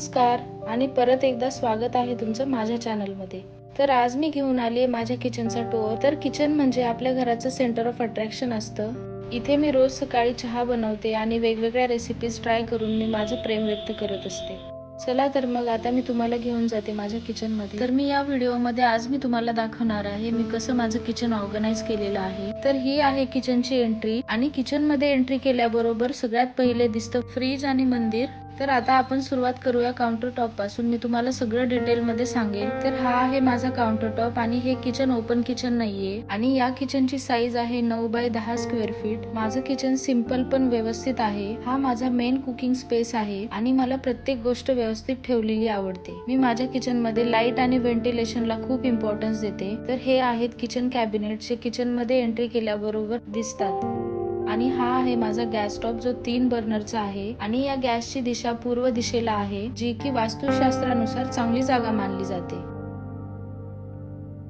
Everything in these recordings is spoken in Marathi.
नमस्कार आणि परत एकदा स्वागत आहे तुमचं माझ्या चॅनलमध्ये तर आज मी घेऊन आली माझ्या किचनचा टूर तर किचन म्हणजे आपल्या घराचं सेंटर ऑफ अट्रॅक्शन असतं. इथे मी रोज सकाळी चहा बनवते आणि वेगवेगळ्या रेसिपीज ट्राय करून मी माझं प्रेम व्यक्त करत असते. चला तर मग आता मी तुम्हाला घेऊन जाते माझ्या किचनमध्ये तर मी या व्हिडिओमध्ये आज मी तुम्हाला दाखवणार आहे मी कसं माझं किचन ऑर्गनाईज केलेलं आहे. तर ही आहे किचनची एंट्री आणि किचनमध्ये एंट्री केल्याबरोबर सगळ्यात पहिले दिसतं फ्रीज आणि मंदिर. तर आता आपण सुरुवात करूया काउंटर टॉपपासून. मी तुम्हाला सगळं डिटेल मध्ये सांगेन. तर हा आहे माझा काउंटर टॉप आणि हे किचन ओपन किचन नाहीये. आणि या किचनची साईज आहे नऊ बाय दहा स्क्वेअर फीट माझं किचन सिंपल पण व्यवस्थित आहे. हा माझा मेन कुकिंग स्पेस आहे आणि मला प्रत्येक गोष्ट व्यवस्थित ठेवलेली आवडते. मी माझ्या किचनमध्ये लाइट आणि व्हेंटिलेशनला खूप इम्पॉर्टन्स देते. तर हे आहेत किचन कॅबिनेट जे किचनमध्ये एंट्री केल्याबरोबर दिसतात. आणि हा आहे माझा गॅस स्टॉप जो तीन बर्नरचा आहे. आणि या गॅसची दिशा पूर्व दिशेला आहे जी की वास्तुशास्त्रानुसार चांगली जागा मानली जाते.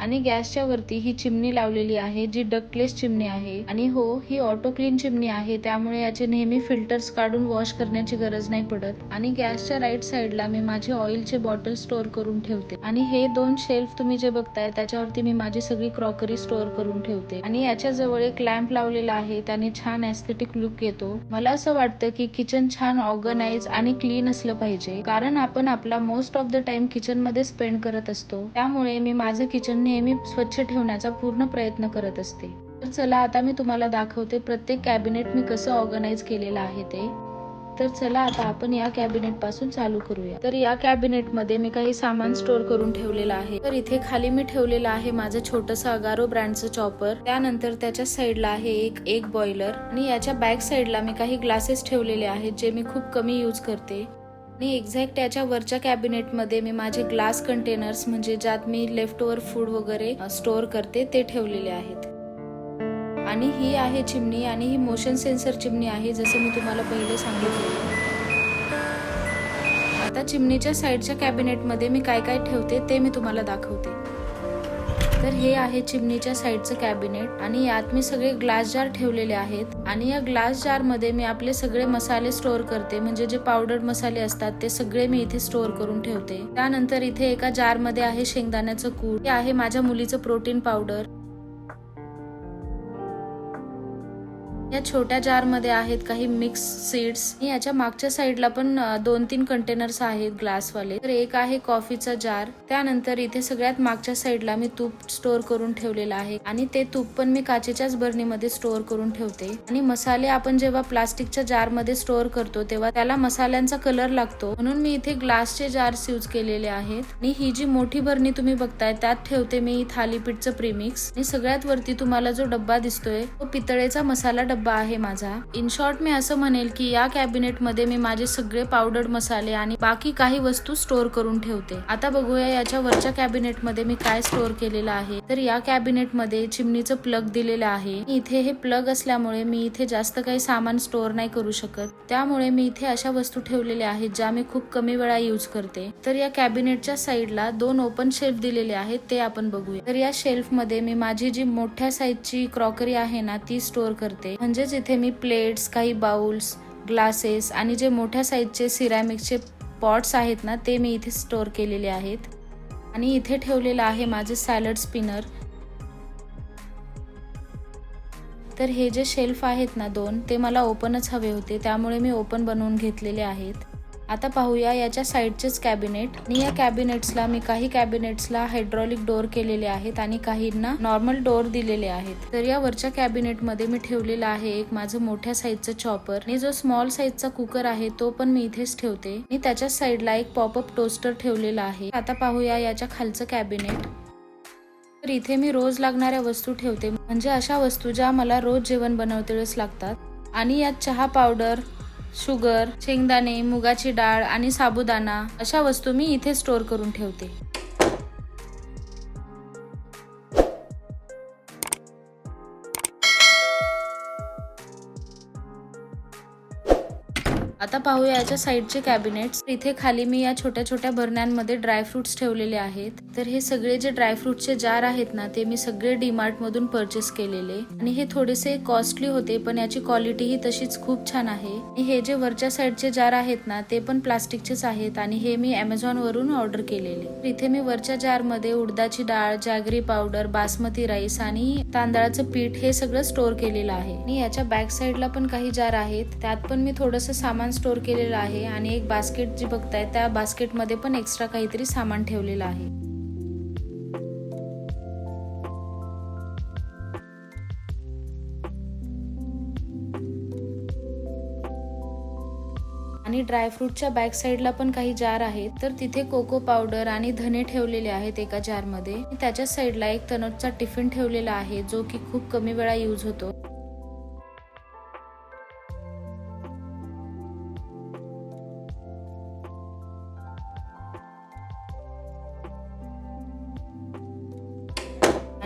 आणि गॅसच्या वरती ही चिमणी लावलेली आहे जी डकलेस चिमणी आहे. आणि हो ही ऑटो क्लीन चिमणी आहे त्यामुळे याचे नेहमी फिल्टर्स काढून वॉश करण्याची गरज नाही पडत. आणि गॅसच्या राईट साईडला मी माझे ऑइलचे बॉटल स्टोअर करून ठेवते. आणि हे दोन शेल्फ तुम्ही जे बघताय त्याच्यावरती मी माझी सगळी क्रॉकरी स्टोअर करून ठेवते. आणि याच्या जवळ एक लॅम्प लावलेला आहे त्याने छान एस्थेटिक लुक येतो. मला असं वाटतं की किचन छान ऑर्गनाइज आणि क्लीन असलं पाहिजे. कारण आपण आपला मोस्ट ऑफ द टाइम किचनमध्ये स्पेंड करत असतो. त्यामुळे मी माझं किचन नेहमी स्वच्छ ठेवण्याचा पूर्ण प्रयत्न करत असते. तर चला आता मी तुम्हाला दाखवते प्रत्येक कॅबिनेट मी कसं ऑर्गनाईज केलेलं आहे ते. तर चला आता आपण या कॅबिनेटपासून चालू करूया. तर या कॅबिनेटमध्ये मी काही सामान स्टोअर करून ठेवलेलं आहे. तर इथे खाली मी ठेवलेलं आहे माझं छोटस अगारो ब्रँडचं चॉपर. त्यानंतर त्याच्या साईडला आहे एक एक बॉयलर. आणि याच्या बॅक साईडला मी काही ग्लासेस ठेवलेले आहेत जे मी खूप कमी यूज करते. आणि एक्झॅक्ट त्याच्या वरच्या कॅबिनेटमध्ये मी माझे ग्लास कंटेनर्स म्हणजे ज्यात मी लेफ्ट ओव्हर फूड वगैरे स्टोअर करते ते ठेवलेले आहेत. आणि ही आहे चिमणी आणि ही मोशन सेन्सर चिमणी आहे जसं मी तुम्हाला पहिले सांगितलं. आता चिमणीच्या साईडच्या कॅबिनेटमध्ये मी काय काय ठेवते ते मी तुम्हाला दाखवते. तर हे आहे चिमणीच्या साईडचं कॅबिनेट आणि यात मी सगळे ग्लास जार ठेवलेले आहेत. आणि या ग्लास जारमध्ये मी आपले सगळे मसाले स्टोअर करते. म्हणजे जे पावडर मसाले असतात ते सगळे मी इथे स्टोअर करून ठेवते. त्यानंतर इथे एका जारमध्ये आहे शेंगदाण्याचं कूट. हे आहे माझ्या मुलीचं प्रोटीन पावडर. या छोट्या जारमध्ये आहेत काही मिक्स सीड्स याच्या मागच्या साईडला पण दोन तीन कंटेनर्स आहेत ग्लासवाले तर एक आहे कॉफीचा जार त्यानंतर इथे सगळ्यात मागच्या साईडला मी तूप स्टोअर करून ठेवलेलं आहे. आणि ते तूप पण मी काचेच्याच बरणीमध्ये स्टोअर करून ठेवते. आणि मसाले आपण जेव्हा प्लास्टिकच्या जारमध्ये स्टोअर करतो तेव्हा त्याला मसाल्यांचा कलर लागतो. म्हणून मी इथे ग्लासचे जार्स यूज केलेले आहेत. आणि ही जी मोठी भरणी तुम्ही बघताय त्यात ठेवते मी थालीपीठचं प्रीमिक्स आणि सगळ्यात वरती तुम्हाला जो डब्बा दिसतोय तो पितळेचा मसाला डब्बा डब्बा आहे माझा. इन शॉर्ट मी असं म्हणेल की या कॅबिनेटमध्ये मी माझे सगळे पावडर मसाले आणि बाकी काही वस्तू स्टोअर करून ठेवते. आता बघूया याच्या वरच्या कॅबिनेटमध्ये मी काय स्टोअर केलेलं आहे. तर या कॅबिनेटमध्ये चिमणीचं प्लग दिलेलं आहे. इथे हे प्लग असल्यामुळे मी इथे जास्त काही सामान स्टोअर नाही करू शकत. त्यामुळे मी इथे अशा वस्तू ठेवलेल्या आहेत ज्या मी खूप कमी वेळा यूज करते. तर या कॅबिनेटच्या साईडला दोन ओपन शेल्फ दिलेले आहेत ते आपण बघूया. तर या शेल्फमध्ये मी माझी जी मोठ्या साईजची क्रॉकरी आहे ना ती स्टोअर करते. म्हणजे म्हणजेच इथे मी प्लेट्स काही बाउल्स ग्लासेस आणि जे मोठ्या साईजचे सिरॅमिकचे पॉट्स आहेत ना ते मी इथे स्टोअर केलेले आहेत. आणि इथे ठेवलेलं आहे माझे सॅलड स्पिनर तर हे जे शेल्फ आहेत ना दोन ते मला ओपनच हवे होते. त्यामुळे मी ओपन बनवून घेतलेले आहेत. आता पाहूया याच्या साईडचेच कॅबिनेट. आणि या कॅबिनेट्सला मी काही कॅबिनेट्सला हायड्रॉलिक डोअर केलेले आहेत आणि काहींना नॉर्मल डोअर दिलेले आहेत. तर या वरच्या कॅबिनेटमध्ये मी ठेवलेला आहे एक माझं मोठ्या साईजचं चॉपर. आणि जो स्मॉल साईजचा कुकर आहे तो पण मी इथेच ठेवते. आणि त्याच्या साईडला एक पॉपअप टोस्टर ठेवलेला आहे. आता पाहूया याच्या खालचं कॅबिनेट. तर इथे मी रोज लागणाऱ्या वस्तू ठेवते. म्हणजे अशा वस्तू ज्या मला रोज जेवण बनवते वेळेस लागतात. आणि यात चहा पावडर शुगर शेंगदाणे मुगाची डाळ आणि साबुदाणा अशा वस्तू मी इथे स्टोअर करून ठेवते. आता पाहूया याच्या साईडचे कॅबिनेट्स. इथे खाली मी या छोट्या छोट्या भरण्यांमध्ये ड्रायफ्रुट्स ठेवलेले आहेत. तर हे सगळे जे ड्रायफ्रुटचे जार आहेत ना ते मी सगळे डीमार्ट मधून परचेस केलेले. आणि हे थोडेसे कॉस्टली होते पण याची क्वालिटी ही तशीच खूप छान आहे. आणि हे जे वरच्या साईडचे जार आहेत ना ते पण प्लास्टिकचेच आहेत आणि हे मी अमेझॉन वरून ऑर्डर केलेले इथे मी वरच्या जारमध्ये उडदाची डाळ जॅगरी पावडर बासमती राईस आणि तांदळाचं पीठ हे सगळं स्टोर केलेलं आहे. आणि याच्या बॅक साईडला पण काही जार आहेत. त्यात पण मी थोडस सामान स्टोर केलेलं आहे आणि एक बास्केट जी बघताय त्या बास्केटमध्ये पण एक्स्ट्रा काहीतरी सामान ठेवलेलं आहे. आणि ड्रायफ्रूटच्या बॅक साईडला पण काही जार आहेत. तर तिथे कोको पावडर आणि धने ठेवलेले आहेत एका जारमध्ये त्याच्या साईडला एक तनोटचा टिफिन ठेवलेला आहे जो की खूप कमी वेळा यूज होतो.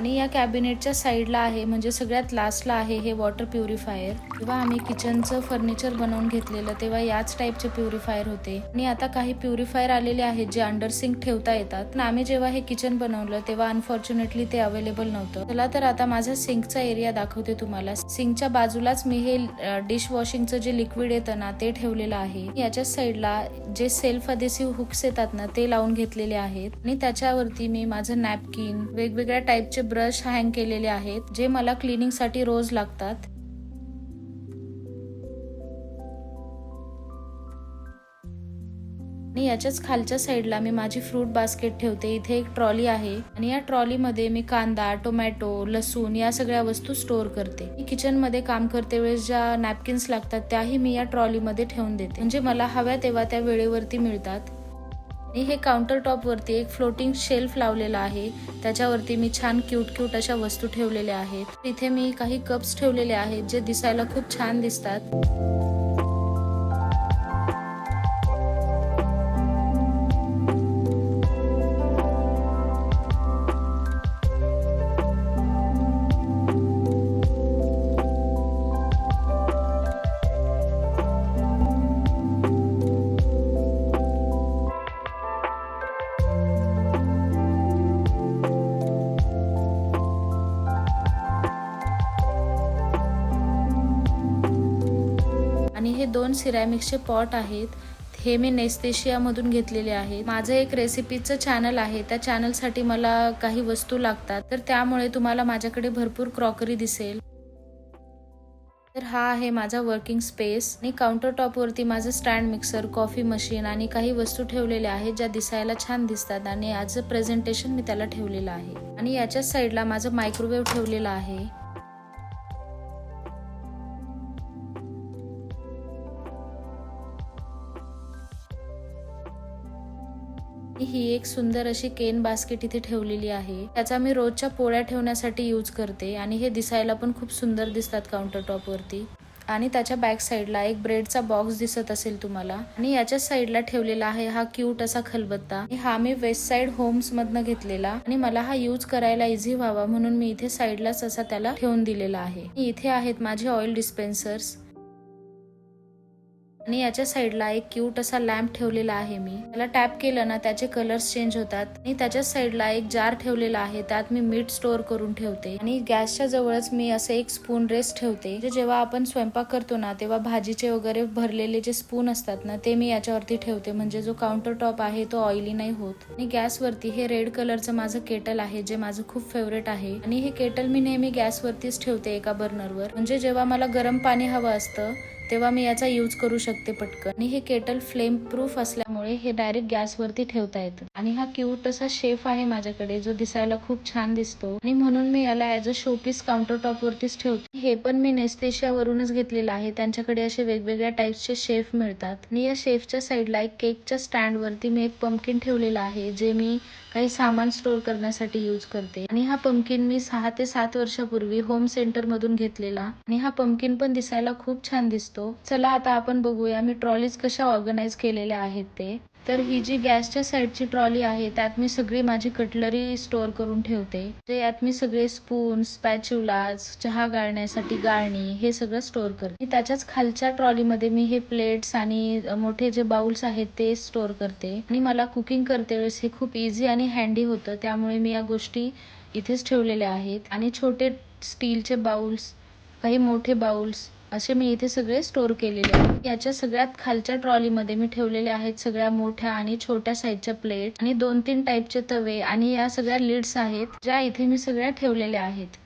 आणि या कॅबिनेटच्या साईडला आहे म्हणजे सगळ्यात लास्टला आहे हे वॉटर प्युरिफायर. तेव्हा आम्ही किचनचं फर्निचर बनवून घेतलेलं तेव्हा याच टाईपचे प्युरिफायर होते. आणि आता काही प्युरिफायर आलेले आहेत जे अंडर सिंक ठेवता येतात. पण आम्ही जेव्हा हे किचन बनवलं तेव्हा अनफॉर्च्युनेटली ते अवेलेबल नव्हतं. चला तर आता माझा सिंकचा एरिया दाखवते तुम्हाला. सिंकच्या बाजूलाच मी हे डिश वॉशिंगचं जे लिक्विड येतं ना ते ठेवलेलं आहे. याच्या साईडला जे सेल्फ अदेसिव्ह हुक्स येतात ना ते लावून घेतलेले आहेत. आणि त्याच्यावरती मी माझं नॅपकिन वेगवेगळ्या टाईपचे ब्रश हँग केलेले आहेत जे मला क्लिनिंगसाठी रोज लागतात. आणि याच्याच खालच्या साईडला मी माझी फ्रूट बास्केट ठेवते. इथे एक ट्रॉली आहे आणि या ट्रॉलीमध्ये मी कांदा टोमॅटो लसूण या सगळ्या वस्तू स्टोअर करते. मी किचनमध्ये काम करते वेळेस ज्या नॅपकिन्स लागतात त्याही मी या ट्रॉलीमध्ये ठेवून देते. म्हणजे मला हव्या तेव्हा त्या वेळेवरती मिळतात. आणि हे काउंटर टॉप वरती एक फ्लोटिंग शेल्फ लावलेला आहे. त्याच्यावरती मी छान क्यूट क्यूट अशा वस्तू ठेवलेल्या आहेत. इथे मी काही कप्स ठेवलेले आहेत जे दिसायला खूप छान दिसतात. सिरॅमिक्सचे पॉट आहेत हे मी नेस्तेशियामधून घेतलेले आहे माझं एक रेसिपीचं चॅनल आहे त्या चॅनलसाठी मला काही वस्तू लागतात तर त्यामुळे तुम्हाला माझ्याकडे भरपूर क्रॉकरी दिसेल. तर हा आहे माझा वर्किंग स्पेस आणि काउंटर टॉपवरती माझं स्टँड मिक्सर कॉफी मशीन आणि काही वस्तू ठेवलेल्या आहेत ज्या दिसायला छान दिसतात आणि आज प्रेझेंटेशन मी त्याला ठेवलेलं आहे. आणि याच्याच साईडला माझं मायक्रोवेव्ह ठेवलेलं आहे. ही एक सुंदर अशी केन बास्केट इथे ठेवलेली आहे. त्याचा मी रोजच्या पोळ्या ठेवण्यासाठी यूज करते आणि हे दिसायला पण खूप सुंदर दिसतात काउंटर टॉप वरती. आणि त्याच्या बॅक साईडला एक ब्रेडचा बॉक्स दिसत असेल तुम्हाला. आणि याच्या साईडला ठेवलेला आहे हा क्यूट असा खलबत्ता. हा मी वेस्ट साईड होम्स मधनं घेतलेला. आणि मला हा यूज करायला इझी व्हावा म्हणून मी इथे साईडलाच असा त्याला ठेवून दिलेला आहे. इथे आहेत माझे ऑइल डिस्पेन्सर्स आणि याच्या साईडला एक क्यूट असा लॅम्प ठेवलेला आहे मी. त्याला टॅप केलं ना त्याचे कलर्स चेंज होतात. आणि त्याच्याच साईडला एक जार ठेवलेला आहे त्यात मी मीठ स्टोअर करून ठेवते. आणि गॅसच्या जवळच मी असं एक स्पून रेस्ट ठेवते. जे जेव्हा आपण स्वयंपाक करतो ना तेव्हा भाजीचे वगैरे भरलेले जे स्पून असतात ना ते मी याच्यावरती ठेवते. म्हणजे जो काउंटर टॉप आहे तो ऑइली नाही होत. आणि गॅसवरती हे रेड कलरचं माझं केटल आहे जे माझं खूप फेवरेट आहे. आणि हे केटल मी नेहमी गॅसवरतीच ठेवते एका बर्नरवर म्हणजे जेव्हा मला गरम पाणी हवं असतं तेव्हा मी याचा यूज करू शकते पटकन. आणि हे केटल फ्लेम प्रूफ असल्यामुळे हे डायरेक्ट गॅसवरती ठेवता येतं. आणि हा क्यूट असा शेफ आहे माझ्याकडे जो दिसायला खूप छान दिसतो. आणि म्हणून मी याला as a showpiece counter top वरतीच ठेवते. हे पण मी नेस्तेशिया वरूनच घेतलेलं आहे. त्यांच्याकडे असे वेगवेगळ्या टाईपचे शेफ मिळतात. आणि या शेफच्या साईडला एक केकच्या स्टँड वरती मी एक पंपकिन ठेवलेला आहे जे मी काही सामान स्टोअर करण्यासाठी यूज करते. आणि हा पंपकिन मी सहा ते सात वर्षापूर्वी होम सेंटर मधून घेतलेला. आणि हा पंपकिन पण दिसायला खूप छान दिसतो. चला आता आपण बघूया मी ट्रॉलीज कशा ऑर्गनाईज केलेल्या आहेत ते. तर ही जी गॅसच्या साईडची ट्रॉली आहे त्यात मी सगळी माझी कटलरी स्टोअर करून ठेवते. तर यात मी सगळे स्पून स्पॅच्युलाज चहा गाळण्यासाठी गाळणी हे सगळं स्टोअर करते. त्याच्याच खालच्या ट्रॉलीमध्ये मी हे प्लेट्स आणि मोठे जे बाउल्स आहेत ते स्टोअर करते. आणि मला कुकिंग करते वेळेस हे खूप इझी आणि हँडी होतं. त्यामुळे मी या गोष्टी इथेच ठेवलेल्या आहेत. आणि छोटे स्टीलचे बाउल्स काही मोठे बाउल्स असे मी इथे सगळे स्टोअर केलेले आहेत. याच्या सगळ्यात खालच्या ट्रॉलीमध्ये मी ठेवलेले आहेत सगळ्या मोठ्या आणि छोट्या साईजच्या प्लेट आणि दोन तीन टाईपचे तवे आणि या सगळ्या लिड्स आहेत ज्या इथे मी सगळ्या ठेवलेल्या आहेत.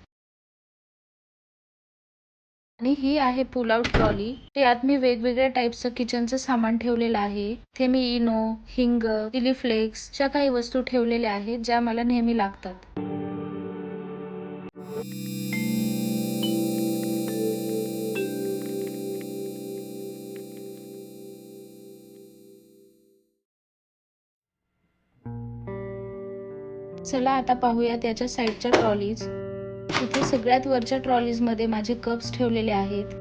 आणि ही आहे पुल आउट ट्रॉली यात मी वेगवेगळ्या टाईपचं किचनचं सामान ठेवलेलं आहे. इथे मी इनो हिंग चिली फ्लेक्स अशा काही वस्तू ठेवलेल्या आहेत ज्या मला नेहमी लागतात. चला आता पाहूया त्याच्या साईडच्या ट्रॉलीज. इथे सगळ्यात वरच्या ट्रॉलीजमध्ये माझे कप्स ठेवलेले आहेत.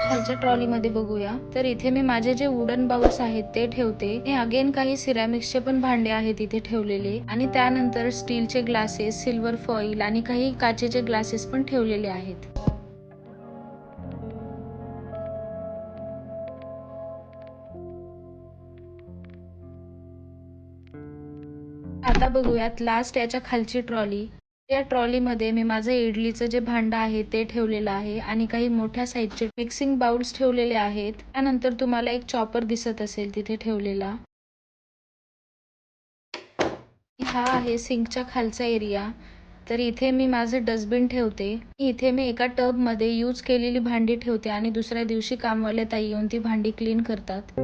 खालच्या ट्रॉली मध्ये बघूया. तर इथे मी माझे जे वुडन बाउल्स आहेत ते ठेवते. हे अगेन काही सिरॅमिक्सचे पण भांडे आहेत इथे ठेवलेले. आणि त्यानंतर स्टीलचे ग्लासेस सिल्वर फॉईल आणि काही काचेचे ग्लासेस पण ठेवलेले आहेत. बघूयात लास्ट याच्या खालची ट्रॉली या ट्रॉलीमध्ये मी माझं इडलीचं जे भांडं आहे ते ठेवलेलं आहे आणि काही मोठ्या साईजचे मिक्सिंग बाउल्स ठेवलेले आहेत. त्यानंतर तुम्हाला एक चॉपर दिसत असेल तिथे ठेवलेला. हा आहे सिंकच्या खालचा एरिया तर इथे मी माझं डस्टबिन ठेवते. इथे मी एका टबमध्ये यूज केलेली भांडी ठेवते आणि दुसऱ्या दिवशी कामवाल्या ताई येऊन ती भांडी क्लीन करतात.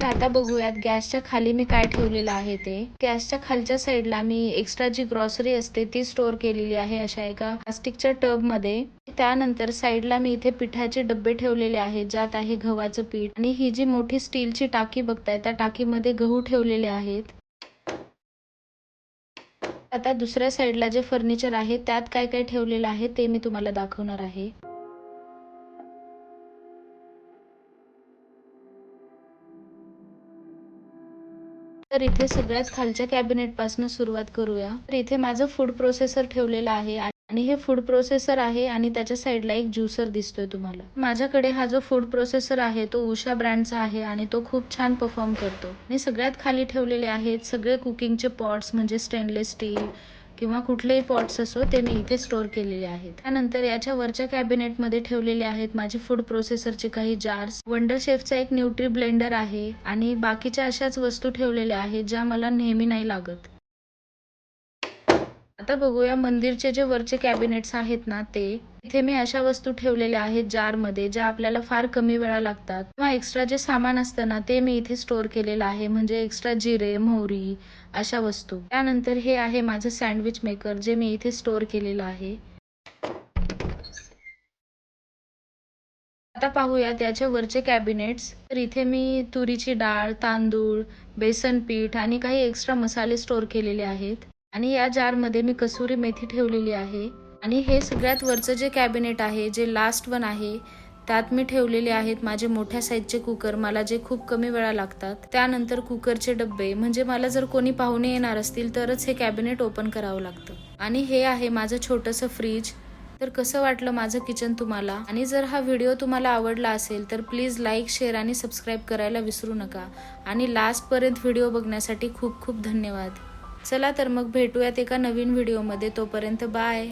तर आता बघूयात गॅसच्या खाली मी काय ठेवलेलं आहे ते. गॅसच्या खालच्या साईडला मी एक्स्ट्रा जी ग्रॉसरी असते ती स्टोअर केलेली आहे अशा एका प्लास्टिकच्या टबमध्ये. त्यानंतर साईडला मी इथे पिठाचे डब्बे ठेवलेले आहेत ज्यात आहे गव्हाचं पीठ. आणि ही जी मोठी स्टीलची टाकी बघताय त्या टाकीमध्ये गहू ठेवलेले आहेत. आता दुसऱ्या साईडला जे फर्निचर आहे त्यात काय काय ठेवलेलं आहे ते मी तुम्हाला दाखवणार आहे. तर इथे सगळ्यात खालच्या कॅबिनेटपासून सुरुवात करूया. तर इथे माझं फूड प्रोसेसर ठेवलेलं आहे आणि हे फूड प्रोसेसर आहे आणि त्याच्या साईडला एक ज्युसर दिसतोय तुम्हाला. माझ्याकडे हा जो फूड प्रोसेसर आहे तो उषा ब्रँडचा आहे आणि तो खूप छान परफॉर्म करतो. आणि सगळ्यात खाली ठेवलेले आहेत सगळे कुकिंगचे पॉट्स म्हणजे स्टेनलेस स्टील किंवा कुठलेही पॉट्स असो ते मी इथे स्टोअर केलेले आहेत. त्यानंतर याच्या वरच्या कॅबिनेटमध्ये ठेवलेले आहेत माझे फूड प्रोसेसरचे काही जार्स वंडर शेफचा एक न्यूट्री ब्लेंडर आहे आणि बाकीच्या अशाच वस्तू ठेवलेल्या आहेत ज्या मला नेहमी नाही लागत. आता बघूया मंदिरचे जे वरचे कॅबिनेट्स आहेत ना ते. इथे मी अशा वस्तू ठेवलेल्या आहेत जारमध्ये ज्या आपल्याला फार कमी वेळा लागतात. किंवा एक्स्ट्रा जे सामान असतं ना ते मी इथे स्टोअर केलेलं आहे. म्हणजे एक्स्ट्रा जिरे मोहरी अशा वस्तू. त्यानंतर हे आहे माझं सँडविच मेकर जे मी इथे स्टोअर केलेलं आहे. आता पाहूया त्याच्या वरचे कॅबिनेट्स तर इथे मी तुरीची डाळ तांदूळ बेसन पीठ आणि काही एक्स्ट्रा मसाले स्टोअर केलेले आहेत. आणि या जारमध्ये मी कसुरी मेथी ठेवलेली आहे. आणि हे सगळ्यात वरचं जे कॅबिनेट आहे जे लास्ट वन आहे त्यात मी ठेवलेले आहेत माझे मोठ्या साईजचे कुकर मला जे खूप कमी वेळा लागतात. त्यानंतर कुकरचे डब्बे म्हणजे मला जर कोणी पाहुणे येणार असतील तरच हे कॅबिनेट ओपन करावं लागतं. आणि हे आहे माझं छोटंसं फ्रीज तर कसं वाटलं माझं किचन तुम्हाला? आणि जर हा व्हिडिओ तुम्हाला आवडला असेल तर प्लीज लाईक शेअर आणि सबस्क्राईब करायला विसरू नका. आणि लास्टपर्यंत व्हिडिओ बघण्यासाठी खूप खूप धन्यवाद. चला तर मग भेटूयात एका नवीन व्हिडिओमध्ये. तोपर्यंत बाय.